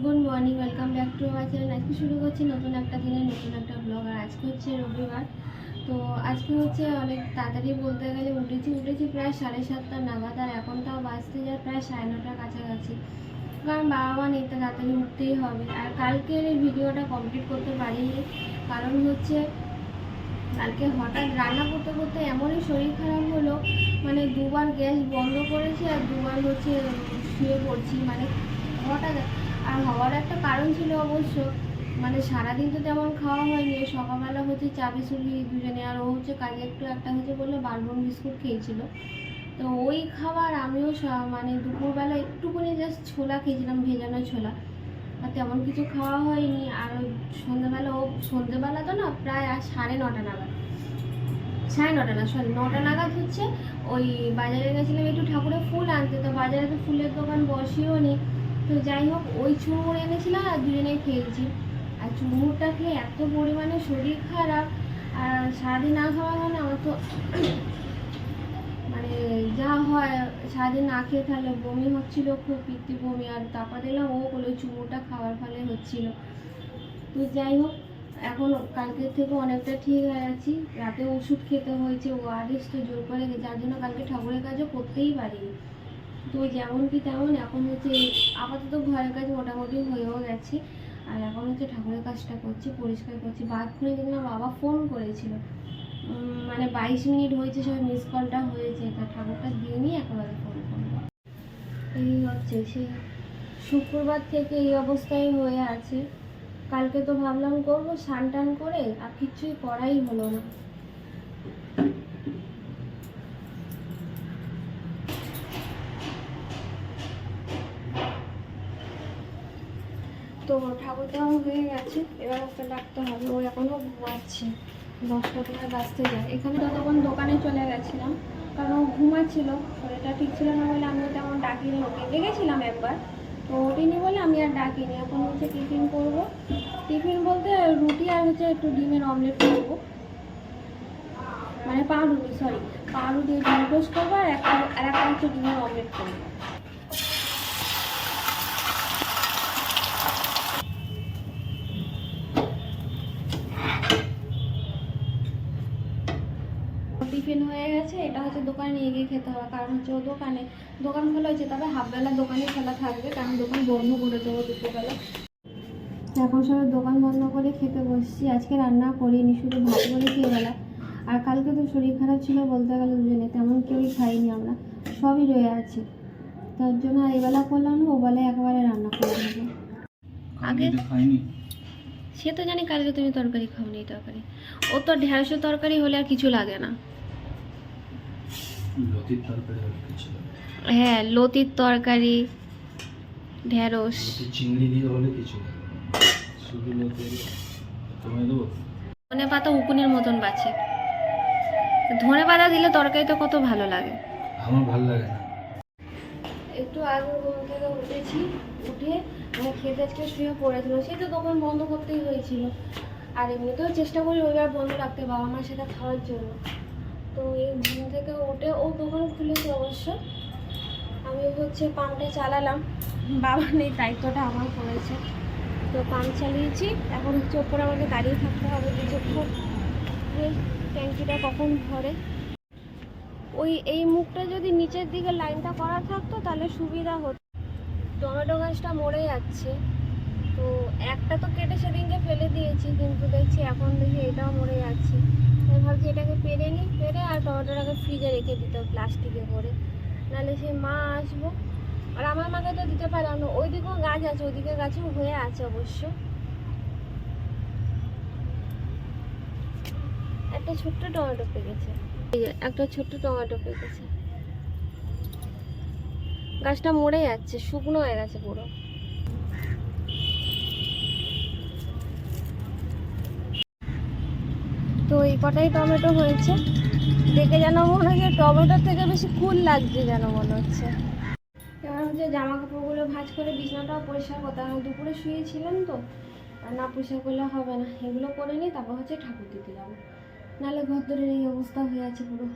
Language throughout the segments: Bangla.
Good morning welcome back to আমার চ্যানেল আজকে শুরু করছি নতুন একটা দিনে, নতুন একটা ব্লগ আর আজকে হচ্ছে রবিবার। তো আজকে হচ্ছে অনেক তাড়াতাড়ি বলতে গেলে উঠেছি উঠেছি প্রায় সাড়ে সাতটা নাগাদ, আর এখন তাও বাজতে যায় প্রায় সাড়ে নটার কাছাকাছি। কারণ বাবা মা নেই, তো তাড়াতাড়ি উঠতেই হবে। আর কালকের এই ভিডিওটা কমপ্লিট করতে পারিনি। কারণ হচ্ছে কালকে হঠাৎ রান্না করতে করতে এমনই শরীর খারাপ হলো মানে দুবার গ্যাস বন্ধ করেছি, আর দুবার হচ্ছে শুয়ে পড়ছি। মানে হঠাৎ আর হওয়ার একটা কারণ ছিল অবশ্য। মানে সারাদিন তো তেমন খাওয়া হয়নি। সকালবেলা হচ্ছে চা বিস্কুট দুজনে, আর ও হচ্ছে কাজে একটু একটা হচ্ছে বলল বারবন বিস্কুট খেয়েছিল। তো ওই খাবার আমিও মানে দুপুরবেলা একটুখানি জাস্ট ছোলা খেয়েছিলাম, ভেজানো ছোলা। আর তেমন কিছু খাওয়া হয়নি। আর সন্ধ্যেবেলা ও, সন্ধ্যেবেলা তো না, প্রায় আর সাড়ে নটা নাগাদ। সাড়ে নটা না সরি নটা নাগাদ হচ্ছে ওই বাজারে গেছিলাম একটু ঠাকুরের ফুল আনতে। তো বাজারে তো ফুলের দোকান বসেও নি তো যাই হোক, ওই চুড়মুড় এনেছিলাম আর দুজনেই খেয়েছি। আর চুড়মুড়টা খেয়ে এত পরিমাণে শরীর খারাপ, আর সারাদিন না খাওয়া মানে আমার তো মানে যা হয়, সারাদিন না খেয়ে তাহলে বমি হচ্ছিল, খুব পিত্তি বমি, আর তাপা দিলাম ও বলে ওই চুমুরটা খাওয়ার ফলে হচ্ছিল। তো যাই হোক, এখন কালকের থেকে অনেকটা ঠিক হয়ে আছি রাতে ওষুধ খেতে হয়েছে, ও আদেশ তো জোর করে যার জন্য কালকে ঠাকুরের কাজও করতেই পারিনি। তো যেমন কি তেমন এখন হচ্ছে আপাতত ঘরের কাজ মোটামুটি হয়েও গেছে। আর এখন হচ্ছে ঠাকুরের কাজটা করছি, পরিষ্কার করছি। বাথরুমে আমার বাবা ফোন করেছিল মানে বাইশ মিনিট হয়েছে সব মিস কলটা হয়েছে, তা ঠাকুরটা দিয়ে নিয়ে একেবারে ফোন করব। এই হচ্ছে সে শুক্রবার থেকে এই অবস্থায় হয়ে আছে। কালকে তো ভাবলাম করব স্নান টান করে, আর কিচ্ছুই করাই হলো না। তো ঠাকুর দেওয়া হয়ে গেছে, এবার ওকে ডাকতে হবে। ও এখনও ঘুমাচ্ছে। দশটা থেকে বাঁচতে যায়। এখানে ততক্ষণ দোকানে চলে গেছিলাম, কারণ ও ঘুমাচ্ছিল। শরীরটা ঠিক ছিল না বলে আমিও তেমন ডাকিনি। ওকে ডেকেছিলাম একবার। তো ওটিনি বলে আমি আর ডাকিনি। এখন হচ্ছে টিফিন করব। টিফিন বলতে রুটি আর হচ্ছে একটু ডিমের অমলেট করব। মানে পাউরুটি সরি পাউরুটি ডিম টোস্ট করব আর একটা আর একটা হচ্ছে ডিমের অমলেট করব। টিফিন হয়ে গেছে এটা হচ্ছে দোকানে নিয়ে গিয়ে খেতে হবে। কারণ হচ্ছে ও দোকানে দোকান খোলা হয়েছে তবে হাফবেলা দোকানে খোলা থাকবে কারণ দোকান বন্ধ করে দেবো দুপুরবেলা। এখন সবাই দোকান বন্ধ করে খেতে বসছি আজকে রান্না করিনি শুধু ভাত করে খেয়ে গেলাম। আর কালকে তো শরীর খারাপ ছিল বলতে গেলে দুজনে তেমন কেউই খাইনি আমরা সবই রয়ে আছে। তার জন্য আর এবেলা করলাম না ও বেলায় একেবারে রান্না করে নেব। আগে সে তো জানি কালকে তুমি তরকারি খাওনি তরকারি। ও তো ঢেঁড়সের তরকারি হলে আর কিছু লাগে না। লতির তরকারি হলে হ্যাঁ লতির তরকারি ঢেঁড়স। চিংড়ি দিয়ে হলে কিছু শুধু লতি তোমায় দেবো? ধনে পাতা উকুনের মতন বাছে। ধনে পাতা দিলে তরকারিতে কত ভালো লাগে। আমার ভালো লাগে না। একটু আগে ঘুম থেকে উঠেছি উঠে আমি খেতে আজকে শুয়ে পড়েছিল সেই তো দোকান বন্ধ করতেই হয়েছিল। আর এমনিতেও চেষ্টা করি রবিবার বন্ধ রাখতে বাবা মার সাথে খাওয়ার জন্য। তো এই ঘুম থেকে উঠে ও দোকান খুলেছে অবশ্য। আমি হচ্ছে পাম্পটা চালালাম। বাবা নেই, দায়িত্বটা আমার পড়েছে। তো পাম্প চালিয়েছি। এখন হচ্ছে ওপরে আমাকে দাঁড়িয়ে থাকতে হবে কিছুক্ষণ। ট্যাঙ্কিটা কখন ভরে? ওই, এই মুখটা যদি নিচের দিকে লাইনটা করা থাকতো তাহলে সুবিধা হতো। টমেটো গাছটা মরে যাচ্ছে। তো একটা তো কেটে সেদিনকে ফেলে দিয়েছি, কিন্তু দেখছি এখন দেখি এটাও মরে যাচ্ছে। তাই ভাবছি এটাকে পেরে নিই, পেরে আর টমেটোটাকে ফ্রিজে রেখে দিতে হবে প্লাস্টিকে করে। নাহলে সে মা আসব। আর আমার মাকে তো দিতে পারলাম না। ওইদিকেও গাছ আছে ওইদিকে গাছেও হয়ে আছে অবশ্য। একটা ছোট্ট টমেটো পেকেছে। একটা ছোট্ট টমেটো পেকেছে। গাছটা মরে যাচ্ছে, শুকনো হয়ে গেছে পুরো। তো এই কটাই টমেটো হয়েছে। দেখে যেন মনে হচ্ছে টমেটোর থেকে বেশি কুল লাগছে যেন মনে হচ্ছে। এবার হচ্ছে জামা কাপড়গুলো ভাজ করে বিছানাটাও পরিষ্কার করতে আমি দুপুরে শুয়েছিলাম তো, আর না পরিষ্কার করলে হবে না। এগুলো করে নিই তারপর হচ্ছে ঠাকুর দিতে যাব। নাহলে ঘর ধরে এই অবস্থা হয়ে আছে পুরো।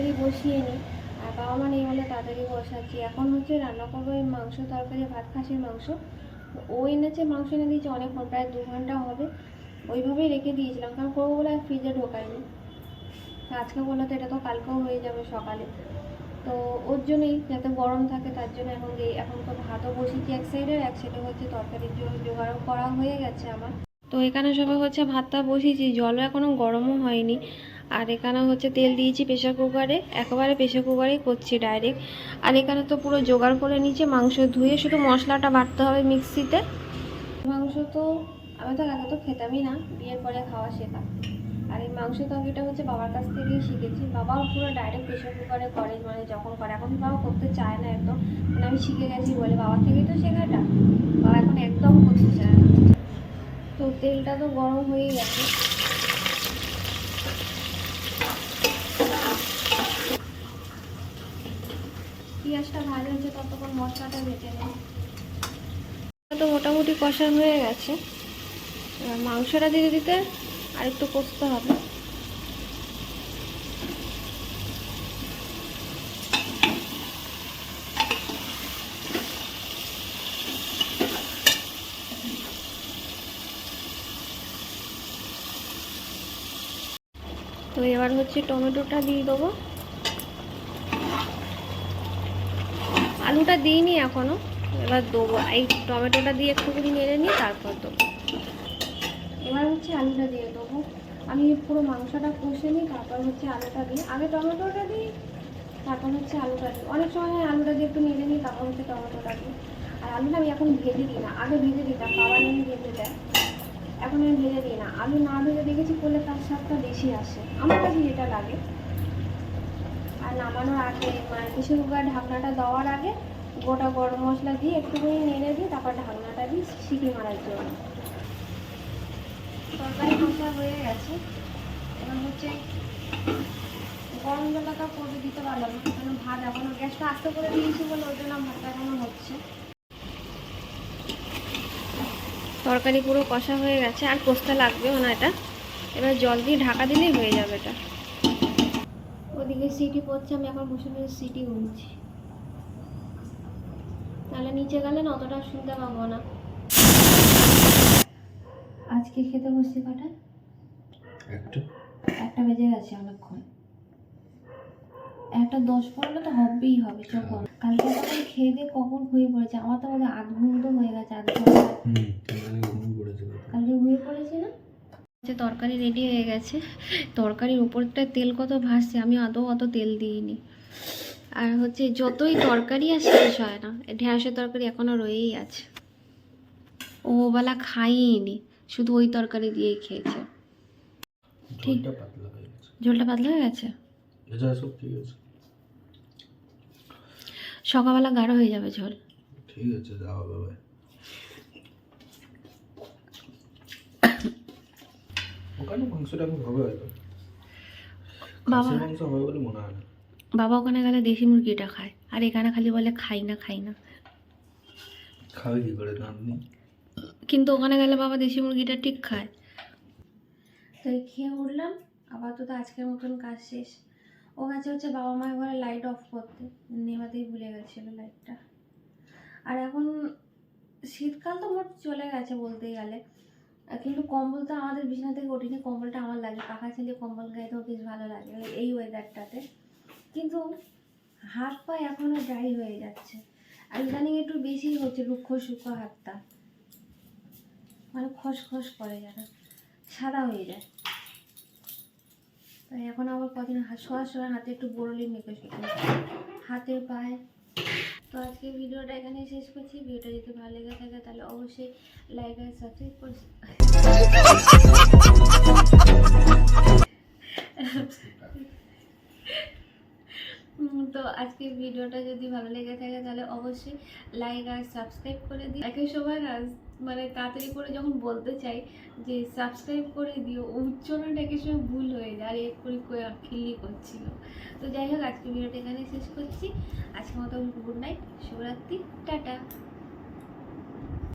তাড়াতাড়ি বসিয়ে নিই আর বাবা মা নেই বলে তাড়াতাড়ি বসাচ্ছি। এখন হচ্ছে রান্না করব এই মাংস তরকারি, ভাত, খাসির মাংস। ও এনেছে, মাংস এনে দিয়েছে অনেকক্ষণ, প্রায় দু ঘণ্টা হবে। ওইভাবেই রেখে দিয়েছিলাম, কারণ করব বলে আর ফ্রিজে ঢোকাইনি। তা আজকে বলল তো এটা তো কালকেও হয়ে যাবে সকালে। তো ওর জন্যই যাতে গরম থাকে, তার জন্য এখন এখন তো ভাতও বসিয়েছি এক সাইডে এক সাইডে হচ্ছে তরকারির জন্য জোগাড়ও করা হয়ে গেছে আমার। তো এখানে সবাই হচ্ছে ভাতটা বসিয়েছি, জলও এখনও গরমও হয়নি। আর এখানে হচ্ছে তেল দিয়েছি প্রেশার কুকারে, একেবারে প্রেশার কুকারেই করছি ডাইরেক্ট আর এখানে তো পুরো জোগাড় করে নিয়েছি, মাংস ধুয়ে শুধু মশলাটা বাটতে হবে মিক্সিতে। মাংস তো আমি তো আগে তো খেতামই না, বিয়ের পরে খাওয়া শেখা। আর এই মাংস তরকারিটা হচ্ছে বাবার কাছ থেকেই শিখেছি। বাবাও পুরো ডাইরেক্ট প্রেশার কুকারে করে মানে যখন করে। এখন বাবা করতে চায় না একদম। মানে আমি শিখে গেছি বলে, বাবার থেকেই তো শেখাটা। বাবা এখন একদম করতে চায় না। তো তেলটা তো গরম হয়েই গেছে। পেঁয়াজটা ভাজা হচ্ছে ততক্ষণ মশলাটা ভেজে নেই তো মোটামুটি কষা হয়ে গেছে। এবার মাংসটা দিতে দিতে আর একটু কষতে হবে। তো এবার হচ্ছে টমেটোটা দিয়ে দেবো। আলুটা দিইনি এখনও। এবার দেবো। এই টমেটোটা দিয়ে একটুখানি নেড়ে নিই তারপর দেবো। এবার হচ্ছে আলুটা দিয়ে দেবো। আমি পুরো মাংসটা কষে নিই, তারপর হচ্ছে আলুটা দিই। আগে টমেটোটা দিই, তারপর হচ্ছে আলুটা দিই। অনেক সময় আলুটা দিয়ে একটু নেড়ে নিই, তারপর হচ্ছে টমেটোটা দিই। আর আলুটা আমি এখন ভেজে দিই না। আগে ভেজে দিতাম বাবা নিয়ে ভেজে দেয়। এখন আমি ভেজে দিই না। আলু না ভেজে দেখেছি করলে তার স্বাদটা বেশি আসে। আমার কাছে যেটা লাগে। আর নামানোর আগে মানে কিছু ঢাকনাটা দেওয়ার আগে গোটা গরম মশলা দিয়ে একটুখানি নেড়ে দিয়ে তারপর ঢাকনাটা দিই সিটি মারার জন্য। তরকারি কষা হয়ে গেছে। এবার হচ্ছে গরম জলটা করে দিতে পারলাম কারণ ভাত এখনও গ্যাসটা আস্তে করে দিয়েছি বলে ওই জন্য ভাতটা এখনও হচ্ছে। তরকারি পুরো কষা হয়ে গেছে, আর কষতে লাগবেও না এটা। এবার জল দিয়ে ঢাকা দিলেই হয়ে যাবে এটা। ওদিকে সিটি পড়ছে, আমি এখন বসে সিটি গুনছি। তাহলে নিচে গেলেন অতটা শুনতে পাবো না। আজকে খেতে বসছি কটায়? একটা। একটা বেজে গেছে অনেকক্ষণ। একটা দশ পনেরো তো হবেই হবে যখন কালকে তখন খেয়ে দিয়ে কখন হয়ে পড়েছে? আমার তো মনে হয় আধ ঘণ্টা হয়ে গেছে আধ ঘণ্টা কালকে হয়ে পড়েছে না? যে তরকারি রেডি হয়ে গেছে তরকারির উপরটা তেল কত ভাসছে আমি আদৌ অত তেল দিইনি। আর হচ্ছে যতই তরকারি আর শেষ হয় না। ঢেঁড়সের তরকারি এখনও রয়েই আছে। ও বেলা খাইনি শুধু ওই তরকারি দিয়েই খেয়েছে। ঠিক। ঝোলটা পাতলা হয়ে গেছে। সকালবেলা গাঢ় হয়ে যাবে ঝোল? ঠিক আছে হবে ওখানে মাংসটা আমি হবে হয়তো। বাবা। মাংস হবে বলে মনে হয় না। বাবা ওখানে গেলে দেশি মুরগিটা খায়। আর এখানে খালি বলে খাই না খাই না। খাবে কি করে আপনি কিন্তু ওখানে গেলে বাবা দেশি মুরগিটা ঠিক খায়। তো খেয়ে উঠলাম আপাতত আজকের মতন কাজ শেষ। ও গেছে হচ্ছে বাবা মায়ের ঘরে লাইট অফ করতে। নেভাতেই ভুলে গেছিল লাইটটা আর এখন শীতকাল তো মোট চলে গেছে বলতে গেলে। কিন্তু কম্বল তো আমাদের বিছানা থেকে ওঠিনি কম্বলটা আমার লাগে। পাখা ছেলে কম্বল গায়ে তো বেশ ভালো লাগে। এই ওয়েদারটাতে কিন্তু হাত পা এখনও ড্রাই হয়ে যাচ্ছে। আর ইদানিং একটু বেশি হচ্ছে রুক্ষ শুক্ষ হাতটা। মানে খসখস করে যেন সাদা হয়ে যায়। তাই এখন আবার কদিন শোয়ার সময় হাতে একটু বরলি মেখে শুকনো হাতে পায়ে। তো আজকে ভিডিওটা এখানে শেষ করছি। ভিডিওটা যদি ভালো লেগে থাকে তাহলে অবশ্যই লাইক আর সাবস্ক্রাইব করে উম, তো আজকে ভিডিওটা যদি ভালো লেগে থাকে তাহলে অবশ্যই লাইক আর সাবস্ক্রাইব করে দিই একই সময় না মানে তাড়াতাড়ি করে যখন বলতে চাই যে সাবস্ক্রাইব করে দিও উচ্চারণটা একই সময় ভুল হয়ে যায়। আর করে খিল্লি করছিল। তো যাই হোক আজকে ভিডিওটা এখানে শেষ করছি। আজকের মতো গুড নাইট শুভরাত্রি, টাটা।